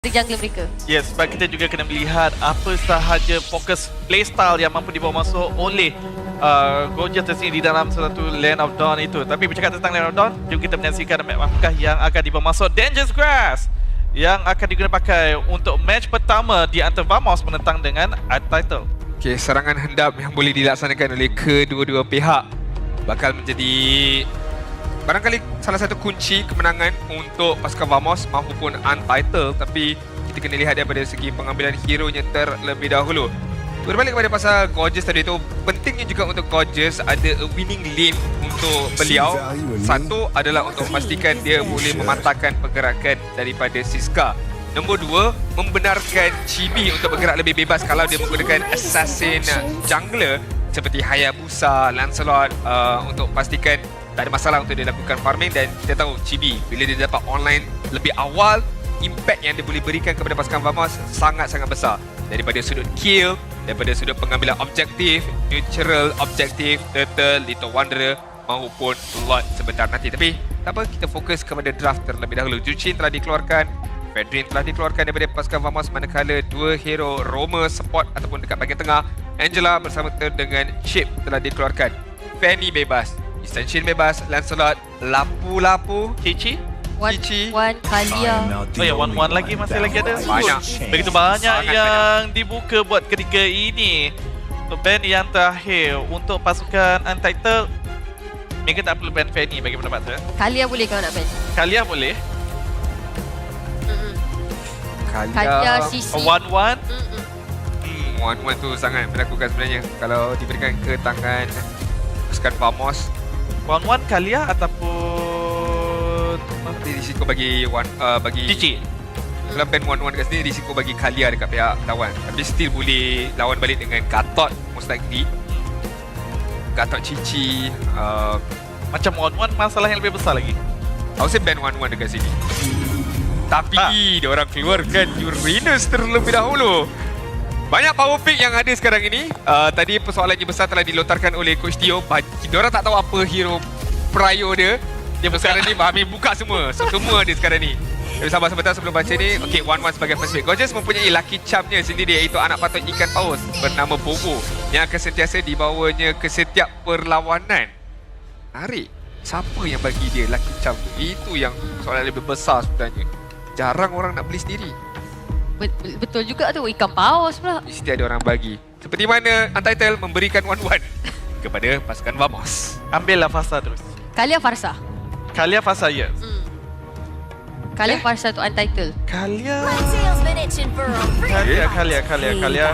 di jungle mereka. Yes, sebab kita juga kena melihat apa sahaja fokus playstyle yang mampu dibawa masuk oleh uh, Gorgeous tersendiri di dalam satu Land of Dawn itu. Tapi bercakap tentang Land of Dawn, jom kita menyaksikan map apakah yang akan dibawa masuk Dangerous Grass yang akan digunakan pakai untuk match pertama di antara Vamos menentang dengan Untitled. Okey, serangan hendap yang boleh dilaksanakan oleh kedua-dua pihak bakal menjadi barangkali salah satu kunci kemenangan untuk pasukan Vamos maupun Untitled tapi kita kena lihat daripada segi pengambilan hero-nya terlebih dahulu. Berbalik kepada pasal Gorgeous tadi tu, pentingnya juga untuk Gorgeous ada a winning lane untuk beliau. Satu adalah untuk memastikan dia boleh mematahkan pergerakan daripada Siska. Nombor dua, membenarkan Chibi untuk bergerak lebih bebas kalau dia menggunakan assassin jungler seperti Hayabusa, Lancelot uh, untuk pastikan tak ada masalah untuk dia lakukan farming dan kita tahu Chibi bila dia dapat online lebih awal impact yang dia boleh berikan kepada pasukan Vamos sangat-sangat besar. Daripada sudut kill daripada sudut pengambilan objektif neutral objektif turtle little wanderer maupun lot sebentar nanti. Tapi tak apa kita fokus kepada draft terlebih dahulu. Juchin telah dikeluarkan Fedrin telah dikeluarkan daripada pasukan Vamos manakala dua hero Roma support ataupun dekat bahagian tengah. Angela bersama dengan Chip telah dikeluarkan. Fanny bebas Extension bebas Lancelot Lapu-lapu Cici? One, Cici. one Kalia. Oh ya, one-one lagi masih lagi ada. Banyak. Begitu banyak Sangat yang dibuka buat ketiga ini. Untuk band yang terakhir untuk pasukan Untitled Mereka tak perlu band Fanny bagi pendapat saya Kalia boleh kalau nak ban. Kalia boleh Mm-mm. Kalia, Kalia, Sisi. Mm-mm. hmm, One-one tu sangat menakutkan sebenarnya Kalau diberikan ke tangan Pasukan Vamos One-one Kalia ataupun Tapi risiko bagi one, uh, bagi Cici Kalau band one-one kat sini Risiko bagi Kalia dekat pihak lawan. Tapi still boleh lawan balik dengan Gatot Most likely. Gatot Cici uh, Macam one-one masalah yang lebih besar lagi. Aku rasa band one-one dekat sini. Tapi Tak. dia orang keluarkan Uranus terlebih dahulu banyak power pick yang ada sekarang ini. Uh, tadi persoalannya besar telah dilontarkan oleh Coach Tio. Ba- Dia orang tak tahu apa hero prio dia. Dia sekarang ni Bahami buka semua. So, semua dia sekarang ni. Tapi sabar sebentar sebelum baca ni. Okay, one one sebagai first pick. Gorgeous mempunyai lucky charmnya sendiri iaitu anak patut ikan paus bernama Bobo yang akan sentiasa dibawanya ke setiap perlawanan. Menarik. Siapa yang bagi dia lucky charm tu? Itu yang soalan lebih besar sebenarnya. Jarang orang nak beli sendiri. Bet- Betul juga tu ikan paus pula. Mesti ada orang bagi. Seperti mana Untitled memberikan one-one kepada pasukan Vamos. Ambillah fasa terus Kalia Farsa. Kalia fasa yes Mm. Kalia Farsa tu untitled. Kalia Tail's been itching for a Kalia, Kalia, Kalia, Kalia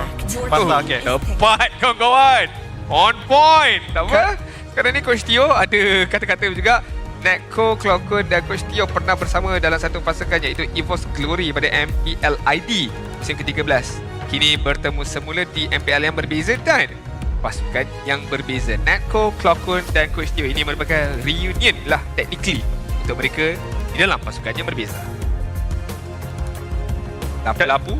Fasa okay Tepat kawan-kawan. On point. Tak apa. Sekarang ni Coach Tio ada kata-kata juga. Neko, Clocker dan Coach Tio pernah bersama dalam satu pasukan iaitu EVOS Glory pada MPLID musim ke-13. Kini bertemu semula di MPL yang berbeza dan pasukan yang berbeza. Neko, Clocker dan Coach Tio ini merupakan reunion lah technically untuk mereka di dalam pasukan yang berbeza. Lapu-lapu.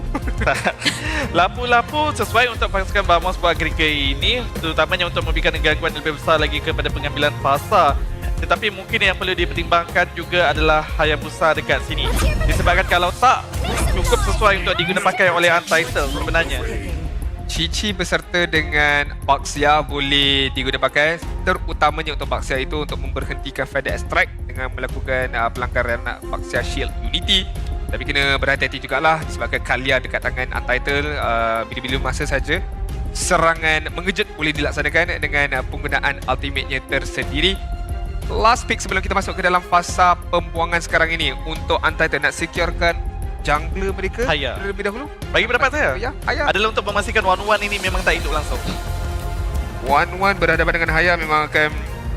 Lapu-lapu sesuai untuk pasukan Vamos buat ketika ini Terutamanya untuk memberikan gangguan lebih besar lagi kepada pengambilan fasa Tetapi mungkin yang perlu dipertimbangkan juga adalah Hayabusa dekat sini. Disebabkan kalau tak cukup sesuai untuk digunakan pakai oleh Untitled sebenarnya. Cici beserta dengan Baxia boleh digunakan. Pakai terutamanya untuk Baxia itu untuk memberhentikan FedEx Strike dengan melakukan uh, pelanggaran uh, Baxia Shield Unity. Tapi kena berhati-hati jugalah disebabkan Kalia dekat tangan Untitled uh, bila-bila masa saja. Serangan mengejut boleh dilaksanakan dengan penggunaan ultimate-nya tersendiri last pick sebelum kita masuk ke dalam fasa pembuangan sekarang ini. Untuk Untitled nak securekan jungler mereka Haya. terlebih dahulu. Bagi pendapat saya? Ya Haya. Adalah untuk memastikan one-one ini memang tak hidup langsung. Wan-Wan berhadapan dengan Haya memang akan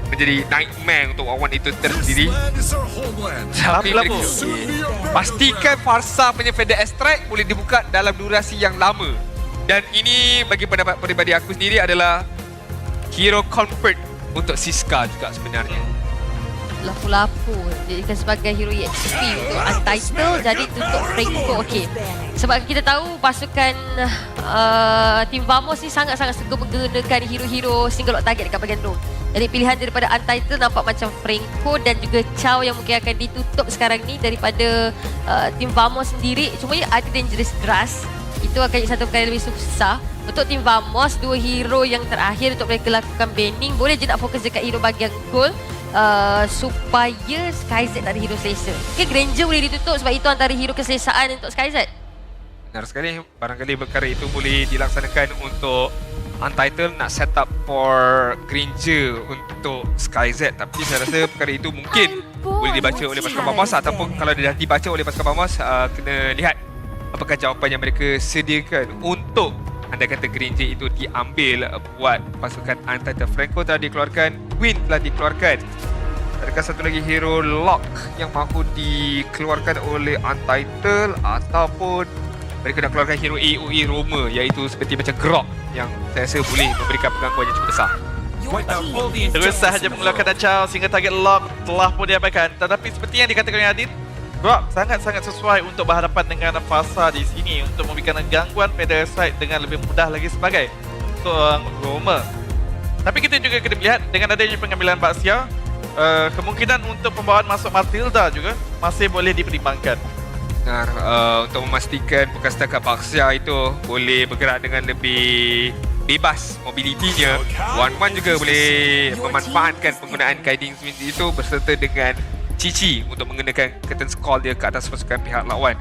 menjadi nightmare untuk Wan-Wan itu tersendiri. Tapi lagi, pastikan Farsa punya FedEx Strike boleh dibuka dalam durasi yang lama. Dan ini bagi pendapat peribadi aku sendiri adalah hero comfort untuk Siska juga sebenarnya. Lapu-lapu Jadikan sebagai hero EXP untuk untitled Jadi untuk Franco okey Sebab kita tahu pasukan uh, Tim Vamos ni sangat-sangat suka menggunakan hero-hero single lock target dekat bahagian drone Jadi pilihan daripada Untitled nampak macam Franco dan juga Chow yang mungkin akan ditutup sekarang ni daripada uh, tim Vamos sendiri. Cuma ada Dangerous Grass. Itu akan jadi satu perkara lebih susah. Untuk tim Vamos, dua hero yang terakhir untuk mereka lakukan banning. Boleh je nak fokus dekat hero bahagian gold. Uh, supaya SkyZ tak ada hero selesa. Okay, Granger boleh ditutup sebab itu antara hero keselesaan untuk SkyZ. Benar sekali. Barangkali perkara itu boleh dilaksanakan untuk Untitled nak set up for Granger untuk SkyZ tapi saya rasa perkara itu mungkin boleh dibaca oleh pasukan Vamos ataupun kalau dia dah dibaca oleh pasukan Vamos uh, kena lihat apakah jawapan yang mereka sediakan untuk anda kata Granger itu diambil uh, buat pasukan Untitled Franco telah dikeluarkan Win telah dikeluarkan Adakah satu lagi hero lock yang mahu dikeluarkan oleh Untitled ataupun mereka nak keluarkan hero AOE Roma iaitu seperti macam Grok yang saya rasa boleh memberikan penggangguan yang cukup besar. Terus sahaja mengeluarkan Dachau sehingga target lock telah pun diabaikan. Tetapi seperti yang dikatakan Adin, Rock sangat-sangat sesuai untuk berhadapan dengan fasa di sini untuk memberikan gangguan pada side dengan lebih mudah lagi sebagai seorang Roma. Tapi kita juga kena lihat dengan adanya pengambilan Baxia, uh, kemungkinan untuk pembawaan masuk Matilda juga masih boleh dipertimbangkan. Benar, uh, untuk memastikan bekas setakat Baxia itu boleh bergerak dengan lebih bebas mobilitinya. Wan-Wan juga boleh memanfaatkan penggunaan guiding swing itu berserta dengan Cici untuk mengenakan curtain call dia ke atas pasukan pihak lawan.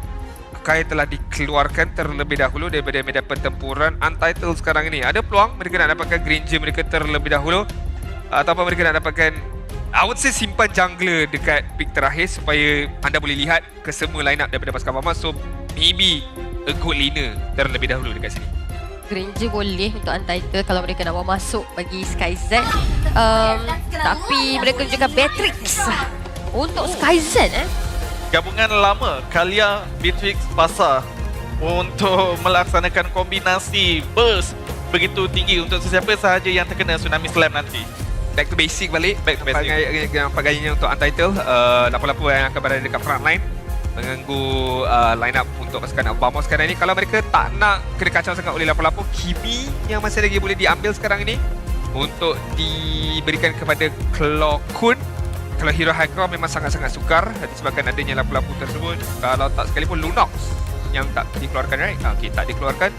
Kai telah dikeluarkan terlebih dahulu daripada medan pertempuran Untitled sekarang ini. Ada peluang mereka nak dapatkan Granger mereka terlebih dahulu ataupun mereka nak dapatkan I would say simpan jungler dekat pick terakhir supaya anda boleh lihat kesemua line up daripada pasukan Mama. So maybe a good laner terlebih dahulu dekat sini. Granger boleh untuk Untitled kalau mereka nak bawa masuk bagi SkyZ. Um, tapi mereka juga Beatrix untuk SkyZ eh. Gabungan lama Kalia, Beatrix, Pasar untuk melaksanakan kombinasi burst begitu tinggi untuk sesiapa sahaja yang terkena tsunami slam nanti. Back to basic balik. Back to basic. Pagai, yang pagainya untuk Untitled. Uh, lapu-lapu yang akan berada dekat front line. Mengganggu uh, line up untuk pasukan Vamos sekarang ini. Kalau mereka tak nak kena kacau sangat oleh lapu-lapu, Kimi yang masih lagi boleh diambil sekarang ini. Untuk diberikan kepada Claw Kun. Kalau hero high ground memang sangat-sangat sukar disebabkan adanya lapu-lapu tersebut. Kalau tak sekalipun Lunox yang tak dikeluarkan right? Okay, tak dikeluarkan.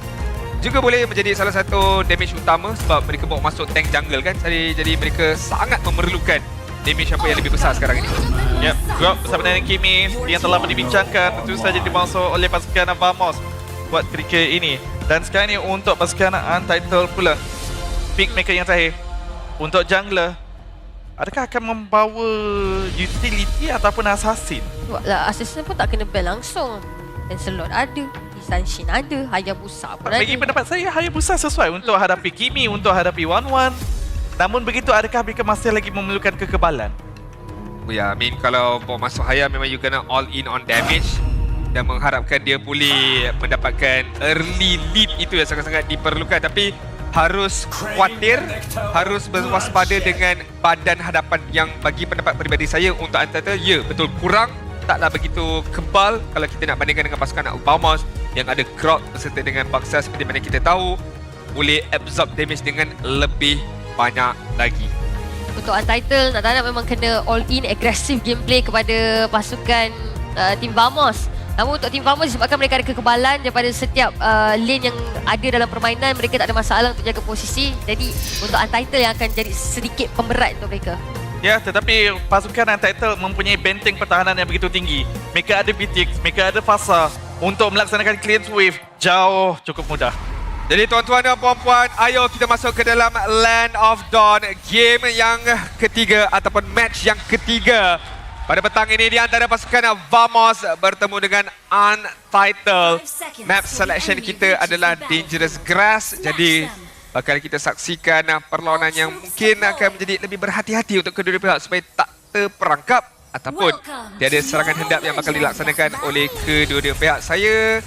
Juga boleh menjadi salah satu damage utama sebab mereka bawa masuk tank jungle kan. Jadi jadi mereka sangat memerlukan damage apa yang lebih besar sekarang ini. Yep, drop bersama dengan Kimi yang telah dibincangkan tentu saja dimasuk oleh pasukan Vamos buat ketika ini. Dan sekarang ini untuk pasukan Untitled pula. Pick maker yang terakhir. Untuk jungler, adakah akan membawa utility ataupun assassin? Lah assassin pun tak kena ban langsung. Lancelot ada, Isanshin ada, Hayabusa pun ada. Bagi pendapat saya, Hayabusa sesuai untuk hadapi Kimi, untuk hadapi Wan-Wan. Namun begitu, adakah mereka masih lagi memerlukan kekebalan? Oh ya, I mean kalau bawa masuk Haya memang you kena all in on damage dan mengharapkan dia boleh mendapatkan early lead itu yang sangat-sangat diperlukan tapi harus khawatir, harus berwaspada dengan badan hadapan yang bagi pendapat peribadi saya untuk antara ya betul kurang taklah begitu kebal kalau kita nak bandingkan dengan pasukan Vamos yang ada Grok beserta dengan Baksa seperti mana kita tahu boleh absorb damage dengan lebih banyak lagi. Untuk Untitled, tak memang kena all in aggressive gameplay kepada pasukan uh, tim Vamos. Namun untuk tim Vamos disebabkan mereka ada kekebalan daripada setiap uh, lane yang ada dalam permainan, mereka tak ada masalah untuk jaga posisi. Jadi untuk Untitled yang akan jadi sedikit pemberat untuk mereka. Ya, tetapi pasukan Untitled mempunyai benteng pertahanan yang begitu tinggi. Mereka ada BTX, mereka ada Fasa untuk melaksanakan cleanse wave jauh cukup mudah. Jadi tuan-tuan dan puan-puan, ayo kita masuk ke dalam Land of Dawn game yang ketiga ataupun match yang ketiga. Pada petang ini di antara pasukan Vamos bertemu dengan Untitled. Map selection kita adalah Dangerous Grass. Jadi bakal kita saksikan perlawanan yang mungkin akan menjadi lebih berhati-hati untuk kedua-dua pihak supaya tak terperangkap ataupun tiada serangan hendap yang bakal dilaksanakan oleh kedua-dua pihak. Saya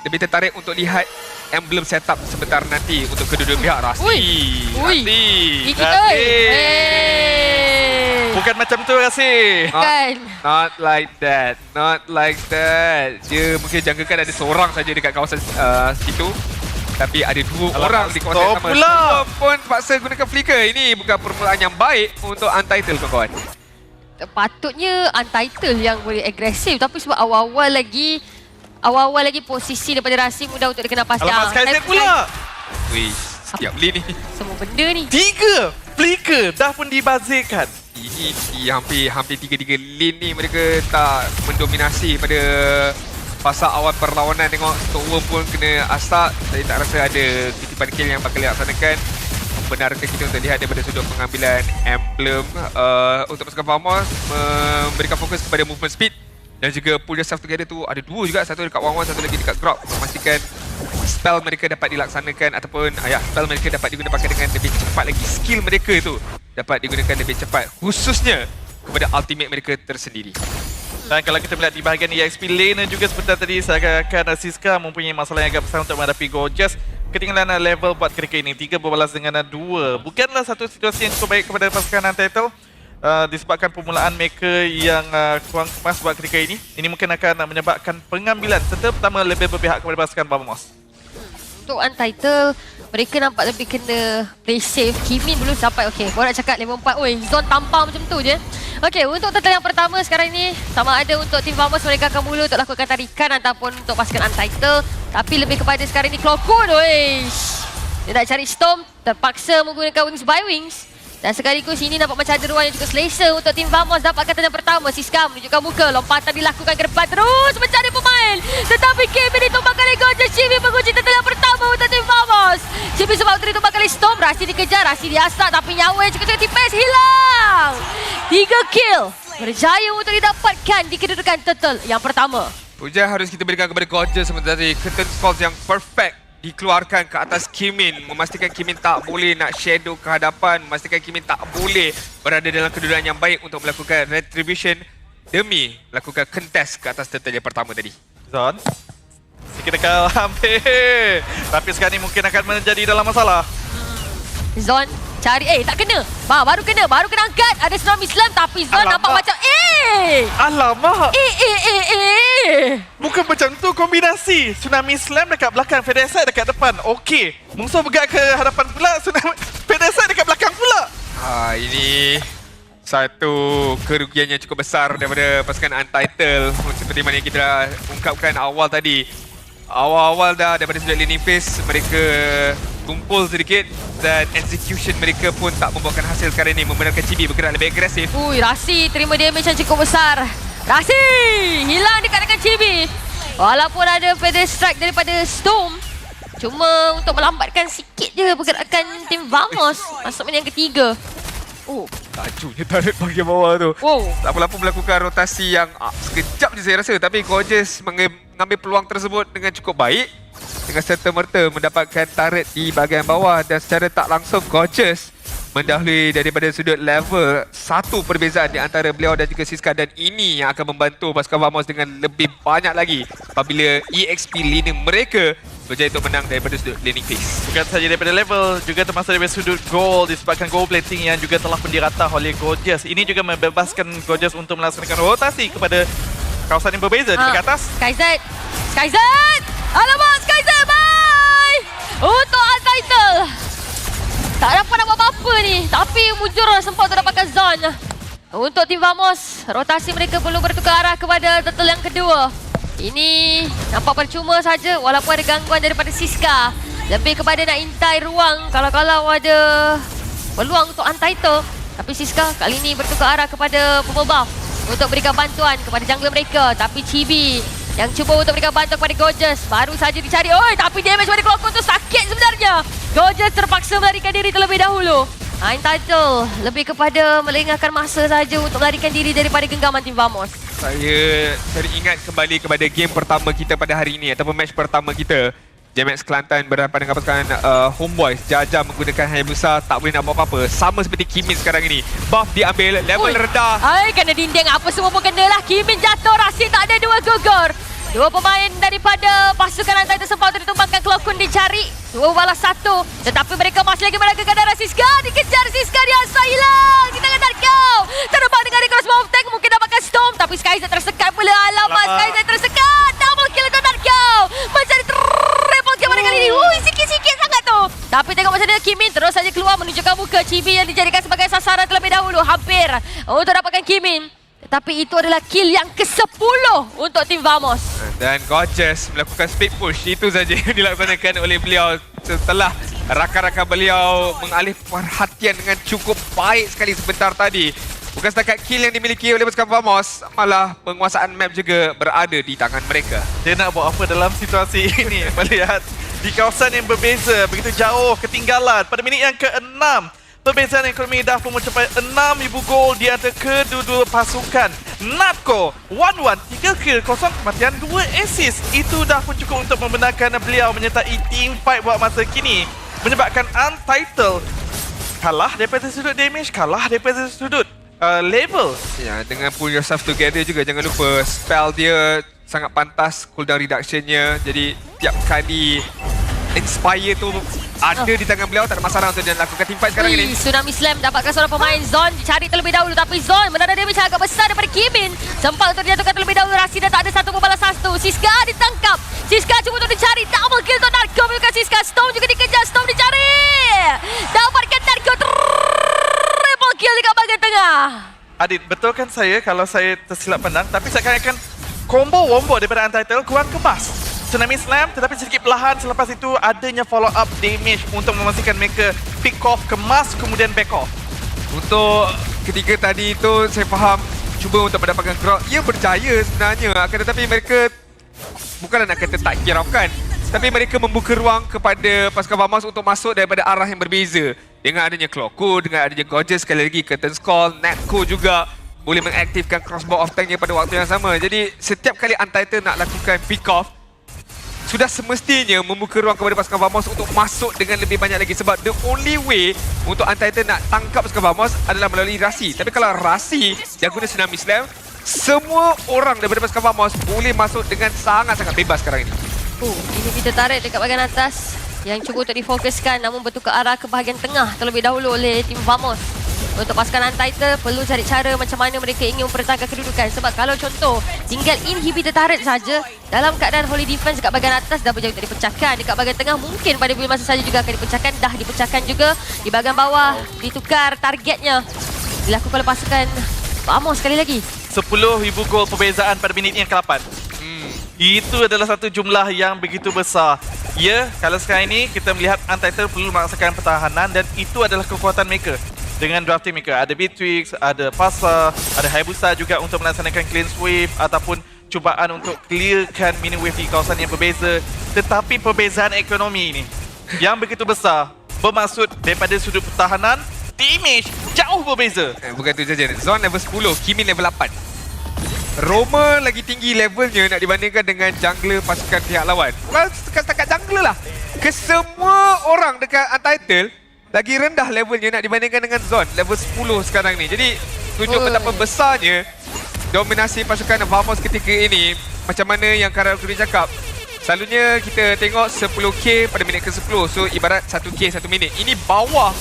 lebih tertarik untuk lihat emblem setup sebentar nanti untuk kedua-dua pihak Rasti. Ui. Ui. Rasti. Oi. Hey. Bukan macam tu Rasi. Kan. Not like that. Not like that. Dia mungkin jangkakan ada seorang saja dekat kawasan uh, situ. Tapi ada dua Alamak, orang di kawasan yang sama. pula. Pun paksa gunakan flicker. Ini bukan permulaan yang baik untuk Untitled kawan-kawan. Patutnya Untitled yang boleh agresif tapi sebab awal-awal lagi awal-awal lagi posisi daripada Racing mudah untuk dikenal pasti. Alamak, Ah, Skyset Sky- pula. Wih, siap beli ni. Semua benda ni. Tiga flicker dah pun dibazirkan. Ini di hampir hampir tiga-tiga lane ni mereka tak mendominasi pada fasa awal perlawanan. Tengok Stoneworm pun kena asak saya tak rasa ada titipan kill yang bakal dilaksanakan. Membenarkan kita untuk lihat daripada sudut pengambilan emblem? Uh, untuk pasukan Vamos memberikan fokus kepada movement speed dan juga pull yourself together tu. Ada dua juga satu dekat 1-1 satu lagi dekat drop. Memastikan spell mereka dapat dilaksanakan ataupun ah, ya spell mereka dapat digunakan dengan lebih cepat lagi skill mereka itu dapat digunakan lebih cepat khususnya kepada ultimate mereka tersendiri Dan kalau kita melihat di bahagian EXP lane juga sebentar tadi saya akan Siska mempunyai masalah yang agak besar untuk menghadapi Gorgeous. Ketinggalan uh, level buat ketika ini. Tiga berbalas dengan uh, dua. Bukanlah satu situasi yang cukup baik kepada pasukan Untitled. Uh, disebabkan permulaan mereka yang uh, kurang kemas buat ketika ini. Ini mungkin akan uh, menyebabkan pengambilan serta pertama lebih berpihak kepada pasukan Vamos. Untuk Untitled, mereka nampak lebih kena play safe. Kimin belum sampai. Okay, kau nak cakap level 4. Oi, zone tampar macam tu je. Okay, untuk total yang pertama sekarang ni, sama ada untuk tim Vamos mereka akan mula untuk lakukan tarikan ataupun untuk pasukan Untitled. Tapi lebih kepada sekarang ni Clockwood, oi. Dia nak cari Storm, terpaksa menggunakan Wings by Wings. Dan sekaligus ini nampak macam ada ruang yang cukup selesa untuk tim Vamos dapatkan tanda pertama. Siska menunjukkan muka. Lompatan dilakukan ke depan terus mencari pemain. Tetapi Kimi ditumbangkan oleh Gojek. Chibi mengunci yang pertama untuk tim Vamos. Chibi sebab itu ditumbangkan oleh Storm. Rasi dikejar. Rasi diasak tapi nyawa yang cukup-cukup tipis hilang. Tiga kill. Berjaya untuk didapatkan di kedudukan total yang pertama. Puja harus kita berikan kepada Gorgeous sementara tadi curtain calls yang perfect dikeluarkan ke atas Kimin memastikan Kimin tak boleh nak shadow ke hadapan memastikan Kimin tak boleh berada dalam kedudukan yang baik untuk melakukan retribution demi melakukan contest ke atas turtle yang pertama tadi Zon. Sikit dekat hampir. Tapi sekarang ni mungkin akan menjadi dalam masalah. Zon cari eh tak kena. Ba, baru kena, baru kena angkat. Ada tsunami slam tapi Zon Alamak. nampak macam eh. Alamak! Eh eh eh eh. Bukan macam tu kombinasi. Tsunami Slam dekat belakang, Fedesai dekat depan. Okey. Musuh bergerak ke hadapan pula, Tsunami Fedesai dekat belakang pula. Ah ini satu kerugian yang cukup besar daripada pasukan Untitled seperti mana yang kita dah ungkapkan awal tadi. Awal-awal dah daripada sudut laning phase mereka tumpul sedikit dan execution mereka pun tak membuahkan hasil sekarang ini membenarkan Chibi bergerak lebih agresif. Ui, Rasi terima damage yang cukup besar. Rasi hilang dekat dengan Chibi. Walaupun ada feather strike daripada Storm. Cuma untuk melambatkan sikit je pergerakan tim Vamos. Masuk yang ketiga. Oh, Lajunya tarik bahagian bawah tu. wow. Tak apa-apa melakukan rotasi yang ah, sekejap je saya rasa tapi Gorgeous mengambil peluang tersebut dengan cukup baik dengan serta-merta mendapatkan turret di bahagian bawah dan secara tak langsung Gorgeous mendahului daripada sudut level satu perbezaan di antara beliau dan juga Siska dan ini yang akan membantu pasukan Vamos dengan lebih banyak lagi apabila EXP lane mereka berjaya untuk menang daripada sudut laning phase. Bukan sahaja daripada level, juga termasuk daripada sudut goal disebabkan goal plating yang juga telah pun diratah oleh Gorgeous. Ini juga membebaskan Gorgeous untuk melaksanakan rotasi kepada kawasan yang berbeza di Ah, atas. Skyzed. Skyzed. Alamak, Skyzed. Bye. Untuk Untitled. Tak dapat nak buat apa-apa ni. Tapi mujur sempat untuk dapatkan zone. Untuk tim Vamos, rotasi mereka perlu bertukar arah kepada turtle yang kedua. Ini nampak percuma saja walaupun ada gangguan daripada Siska. Lebih kepada nak intai ruang kalau-kalau ada peluang untuk Untitled. Tapi Siska kali ini bertukar arah kepada pembawa buff untuk berikan bantuan kepada jungler mereka. Tapi Chibi yang cuba untuk berikan bantuan kepada Gorgeous. Baru saja dicari. Oi, tapi damage pada Clockwork tu sakit sebenarnya. Gorgeous terpaksa melarikan diri terlebih dahulu. Untitled lebih kepada melengahkan masa saja untuk melarikan diri daripada genggaman tim Vamos. Saya teringat kembali kepada game pertama kita pada hari ini ataupun match pertama kita. Jamex Kelantan berhadapan dengan pasukan uh, Homeboys. Jaja menggunakan Hayabusa tak boleh nak buat apa-apa. Sama seperti Kimin sekarang ini. Buff diambil, level Ui. rendah. Ai, kena dinding apa semua pun kena lah. Kimin jatuh, Rashid tak ada dua gugur. Dua pemain daripada pasukan lantai tersempat untuk ditumbangkan Klokun dicari. Dua balas satu. Tetapi mereka masih lagi melakukan darah Siska. Dikejar Siska, dia asal hilang. Di tangan Chibi yang dijadikan sebagai sasaran terlebih dahulu. Hampir untuk dapatkan Kim Min. Tapi itu adalah kill yang ke-10 untuk tim Vamos. Dan Gorgeous melakukan speed push. Itu saja yang dilaksanakan oleh beliau setelah rakan-rakan beliau mengalih perhatian dengan cukup baik sekali sebentar tadi. Bukan setakat kill yang dimiliki oleh pasukan Vamos, malah penguasaan map juga berada di tangan mereka. Dia nak buat apa dalam situasi ini melihat di kawasan yang berbeza begitu jauh ketinggalan pada minit yang ke-6 perbezaan ekonomi dah pun mencapai 6,000 gol di antara kedua-dua pasukan. Natko 1-1 3 kill kosong kematian 2 assist. Itu dah pun cukup untuk membenarkan beliau menyertai team fight buat masa kini. Menyebabkan Untitled. Kalah daripada sudut damage kalah daripada sudut uh, level Ya, dengan pull yourself together juga jangan lupa spell dia sangat pantas cooldown reductionnya. Jadi tiap kali inspire tu ada di tangan beliau tak ada masalah untuk dia lakukan. Team fight sekarang Ui, ini. Tsunami Slam dapatkan seorang pemain. Zon dicari terlebih dahulu tapi Zon mendadak damage agak besar daripada Kimin. Sempat untuk dijatuhkan terlebih dahulu Rasi dan tak ada satu pembalas satu Siska ditangkap. Siska cuba untuk dicari double kill untuk Narco menyukai Siska Storm juga dikejar Storm dicari. Dapatkan Narco triple kill dekat bahagian tengah. Adit, betulkan saya kalau saya tersilap pandang tapi seakan akan combo wombo daripada Untitled kurang kemas. Tsunami Slam tetapi sedikit perlahan selepas itu adanya follow up damage untuk memastikan mereka pick off, kemas kemudian back off. Untuk ketika tadi itu saya faham cuba untuk mendapatkan crowd. Ia berjaya sebenarnya akan tetapi mereka bukanlah nak kata tak hiraukan. Tapi mereka membuka ruang kepada pasukan Vamos untuk masuk daripada arah yang berbeza. Dengan adanya Cloku, dengan adanya Gorgeous sekali lagi, Curtain Skull, Netco juga boleh mengaktifkan crossbow of tanknya pada waktu yang sama. Jadi setiap kali Untitled nak lakukan pick off, sudah semestinya membuka ruang kepada pasukan Vamos untuk masuk dengan lebih banyak lagi sebab the only way untuk Untitled nak tangkap pasukan Vamos adalah melalui Rasi. Tapi kalau Rasi dia guna Tsunami Slam, semua orang daripada pasukan Vamos boleh masuk dengan sangat-sangat bebas sekarang ini. Oh, ini kita tarik dekat bahagian atas yang cuba untuk difokuskan namun bertukar arah ke bahagian tengah terlebih dahulu oleh tim Vamos. Untuk pasukan Untitled perlu cari cara macam mana mereka ingin mempertahankan kedudukan sebab kalau contoh tinggal inhibitor turret saja dalam keadaan holy defense dekat bahagian atas dah berjauh untuk dipecahkan dekat bahagian tengah mungkin pada bila masa saja juga akan dipecahkan dah dipecahkan juga di bahagian bawah ditukar targetnya dilakukan oleh pasukan Vamos sekali lagi 10,000 gol perbezaan pada minit yang ke-8. Hmm. Itu adalah satu jumlah yang begitu besar. Ya, kalau sekarang ini kita melihat Untitled perlu melaksanakan pertahanan dan itu adalah kekuatan mereka. Dengan drafting mereka, ada Beatrix, ada Pasa, ada Hayabusa juga untuk melaksanakan clean sweep ataupun cubaan untuk clearkan mini wave di kawasan yang berbeza. Tetapi perbezaan ekonomi ini yang begitu besar bermaksud daripada sudut pertahanan, damage jauh berbeza. Eh, bukan tu saja. Zon level 10, Kimin level 8. Roma lagi tinggi levelnya nak dibandingkan dengan jungler pasukan pihak lawan. Bukan setakat jungler lah. Kesemua orang dekat Untitled lagi rendah levelnya nak dibandingkan dengan Zon level 10 sekarang ni. Jadi tunjuk Oi. betapa besarnya dominasi pasukan Vamos ketika ini. Macam mana yang Karal Kuri cakap. Selalunya kita tengok 10k pada minit ke-10. So ibarat 1k satu minit. Ini bawah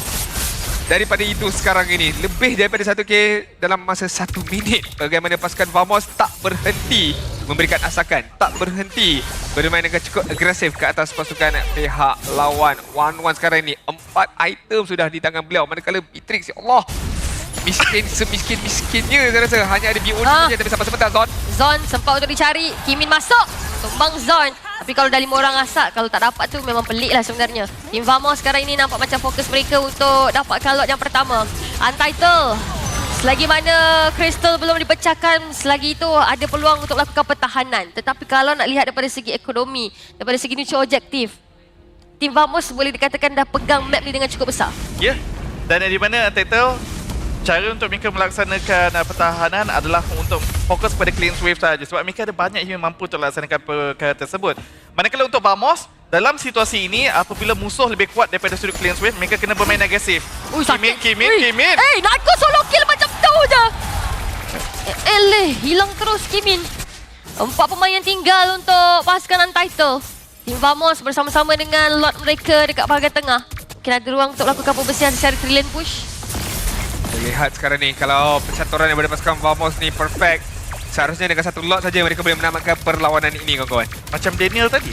daripada itu sekarang ini lebih daripada 1k dalam masa satu minit bagaimana pasukan Vamos tak berhenti memberikan asakan tak berhenti bermain dengan cukup agresif ke atas pasukan pihak lawan 1-1 sekarang ini empat item sudah di tangan beliau manakala Beatrix ya Allah miskin semiskin-miskinnya saya rasa hanya ada BOD Ah. saja tapi sampai sebentar Zon Zon sempat untuk dicari. Kimin masuk. Tumbang Zon. Tapi kalau dah lima orang asak, kalau tak dapat tu memang pelik lah sebenarnya. Tim Vamos sekarang ini nampak macam fokus mereka untuk dapatkan lot yang pertama. Untitled. Selagi mana Crystal belum dipecahkan, selagi itu ada peluang untuk lakukan pertahanan. Tetapi kalau nak lihat daripada segi ekonomi, daripada segi neutral objektif, Tim Vamos boleh dikatakan dah pegang map ni dengan cukup besar. Ya. Dan di mana Untitled cara untuk mereka melaksanakan uh, pertahanan adalah untuk fokus pada clean sweep saja sebab mereka ada banyak yang mampu untuk melaksanakan perkara tersebut. Manakala untuk Vamos dalam situasi ini apabila musuh lebih kuat daripada sudut clean sweep mereka kena bermain agresif. Ui, Kimin. Kimin, Ui. Kimin. Eh, Narco solo kill macam je. Eh, Eleh, hilang terus Kimin. Empat pemain yang tinggal untuk pasukan Untitled. Tim Vamos bersama-sama dengan lot mereka dekat bahagian tengah. Mungkin ada ruang untuk lakukan pembersihan secara trillion push. Kita lihat sekarang ni kalau percaturan daripada pasukan Vamos ni perfect seharusnya dengan satu lot saja mereka boleh menamatkan perlawanan ini kawan-kawan Macam Daniel tadi.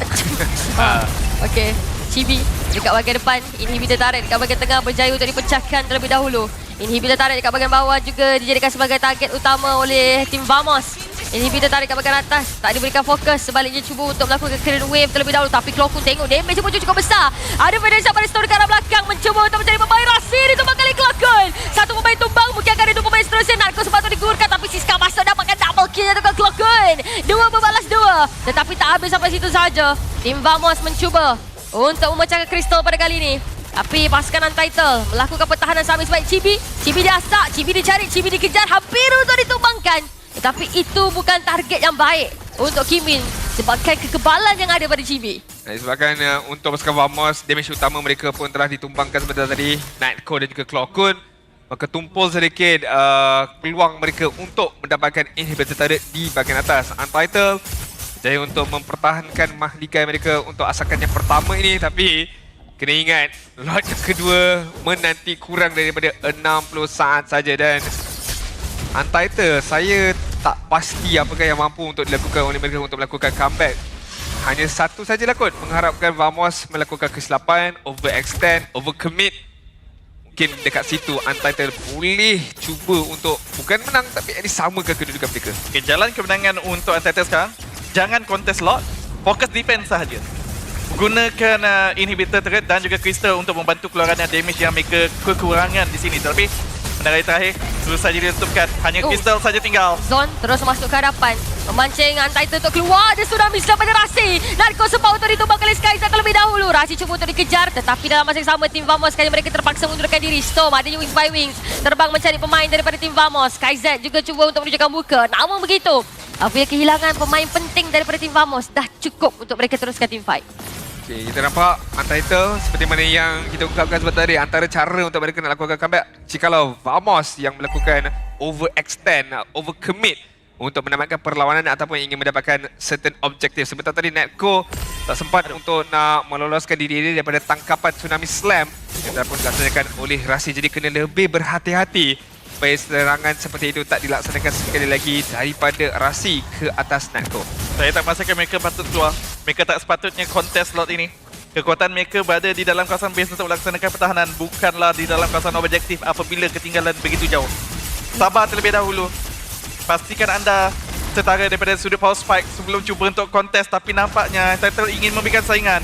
Ah. Okay. Chibi dekat bahagian depan. Inhibitor tarik dekat bahagian tengah berjaya untuk dipecahkan terlebih dahulu. Inhibitor tarik dekat bahagian bawah juga dijadikan sebagai target utama oleh tim Vamos. Inhibitor tarik ke bahagian atas Tak diberikan fokus. Sebaliknya cuba untuk melakukan clear wave terlebih dahulu. Tapi Klokun tengok damage pun cukup besar. Ada Federation pada store arah belakang. Mencuba untuk mencari pemain. Rasi Ditumbang kali Klokun Satu pemain tumbang Mungkin akan ada dua pemain seterusnya. Narco sempat untuk digurkan Tapi Siska masuk dapatkan double kill Untuk Klokun Dua berbalas dua. Tetapi tak habis sampai situ saja. Tim Vamos mencuba Untuk memecahkan Crystal pada kali ini tapi pasukan Untitled melakukan pertahanan sama sebaik Chibi. Chibi diasak, Chibi dicari, Chibi dikejar. Hampir untuk ditumbangkan. Tetapi itu bukan target yang baik untuk Kimin sebabkan kekebalan yang ada pada Chibi. Dan disebabkan uh, untuk pasukan Vamos, damage utama mereka pun telah ditumbangkan sebentar tadi. Nightcore dan juga Clockun. Maka tumpul sedikit uh, peluang mereka untuk mendapatkan inhibitor turret di bahagian atas. Untitled jaya untuk mempertahankan mahligai mereka untuk asakan yang pertama ini. Tapi kena ingat, lot kedua menanti kurang daripada 60 saat saja dan Untitled, saya tak pasti apakah yang mampu untuk dilakukan oleh mereka untuk melakukan comeback. Hanya satu sajalah kot mengharapkan Vamos melakukan kesilapan, overextend, overcommit. Mungkin dekat situ Untitled boleh cuba untuk bukan menang tapi at least samakan kedudukan mereka. Okay, jalan kemenangan untuk Untitled sekarang. Jangan contest lot. Fokus defense sahaja. Gunakan uh, inhibitor turret dan juga crystal untuk membantu keluarannya damage yang mereka kekurangan di sini. Tapi menarik terakhir, terus saja ditutupkan. Hanya Oh. crystal saja tinggal. Zon terus masuk ke hadapan. Memancing Untitled untuk keluar. Dia sudah miss pada Rasi. Narco sempat untuk ditumbang oleh Skyza terlebih dahulu. Rasi cuba untuk dikejar. Tetapi dalam masa yang sama, tim Vamos sekali mereka terpaksa mundurkan diri. Storm ada Wings by Wings. Terbang mencari pemain daripada tim Vamos. Skyz juga cuba untuk menunjukkan muka. Namun begitu, apabila kehilangan pemain penting daripada tim Vamos, dah cukup untuk mereka teruskan tim fight. Okay, kita nampak Untitled seperti mana yang kita ungkapkan sebentar tadi antara cara untuk mereka nak lakukan comeback jikalau Vamos yang melakukan overextend, overcommit untuk mendapatkan perlawanan ataupun ingin mendapatkan certain objective. Sebentar tadi Netco tak sempat untuk nak meloloskan diri dia daripada tangkapan Tsunami Slam yang pun dilaksanakan oleh Rasi. Jadi kena lebih berhati-hati supaya serangan seperti itu tak dilaksanakan sekali lagi daripada Rasi ke atas Netco. Saya tak pastikan mereka patut keluar. Mereka tak sepatutnya contest slot ini. Kekuatan mereka berada di dalam kawasan base untuk melaksanakan pertahanan. Bukanlah di dalam kawasan objektif apabila ketinggalan begitu jauh. Sabar terlebih dahulu. Pastikan anda setara daripada sudut power spike sebelum cuba untuk contest. Tapi nampaknya Title ingin memberikan saingan.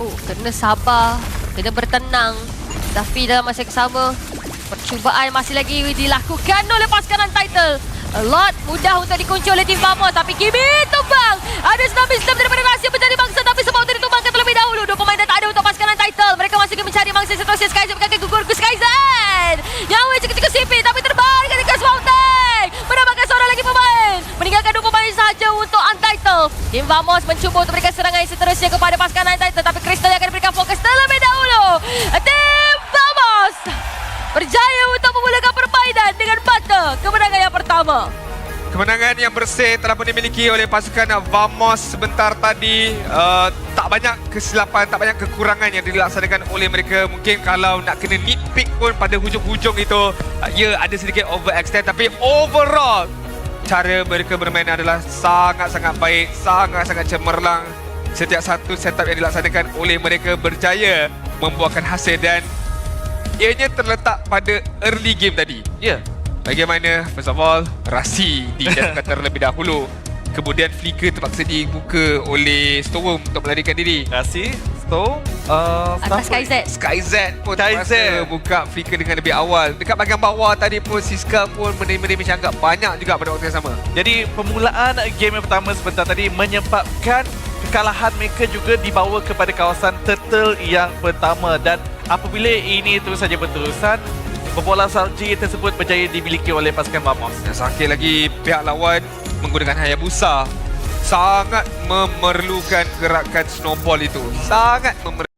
Oh, kena sabar, kena bertenang. Tapi dalam masa yang sama, percubaan masih lagi dilakukan oleh pasukan Untitled. A lot mudah untuk dikunci oleh tim Vamos tapi Kimi tumbang. Ada tsunami sistem daripada Rahsia mencari mangsa tapi sebab untuk ditumbangkan terlebih dahulu. Dua pemain dah tak ada untuk pasukan Untitled. Mereka masih ingin mencari mangsa seterusnya Skyzen berkaki gugur ke Skyzen. Yang cukup-cukup sipit tapi terbang ketika Mountain. Menambahkan seorang lagi pemain. Meninggalkan dua pemain sahaja untuk Untitled. Tim Vamos mencuba untuk memberikan serangan yang seterusnya kepada pasukan Untitled tapi Crystal yang akan diberikan fokus terlebih dahulu. Tim Vamos berjaya untuk memulakan permainan dengan mata kemenangan yang pertama. Kemenangan yang bersih telah pun dimiliki oleh pasukan Vamos sebentar tadi. Uh, tak banyak kesilapan, tak banyak kekurangan yang dilaksanakan oleh mereka. Mungkin kalau nak kena nitpick pun pada hujung-hujung itu, uh, ya ada sedikit overextend. Tapi overall, cara mereka bermain adalah sangat-sangat baik, sangat-sangat cemerlang. Setiap satu setup yang dilaksanakan oleh mereka berjaya membuahkan hasil dan ianya terletak pada early game tadi. Ya, yeah. Bagaimana first of all Rasi dijatuhkan terlebih dahulu Kemudian Flicker terpaksa dibuka oleh Storm untuk melarikan diri Kasih, Storm, uh, Atas siapa? Skyz. Skyz pun terpaksa buka Flicker dengan lebih awal Dekat bahagian bawah tadi pun Siska pun menerima damage yang agak banyak juga pada waktu yang sama Jadi permulaan game yang pertama sebentar tadi menyebabkan kekalahan mereka juga dibawa kepada kawasan turtle yang pertama dan apabila ini terus saja berterusan Pembola salji tersebut berjaya dimiliki oleh pasukan Vamos. Dan sakit lagi pihak lawan menggunakan Hayabusa Sangat memerlukan gerakan snowball itu Sangat memerlukan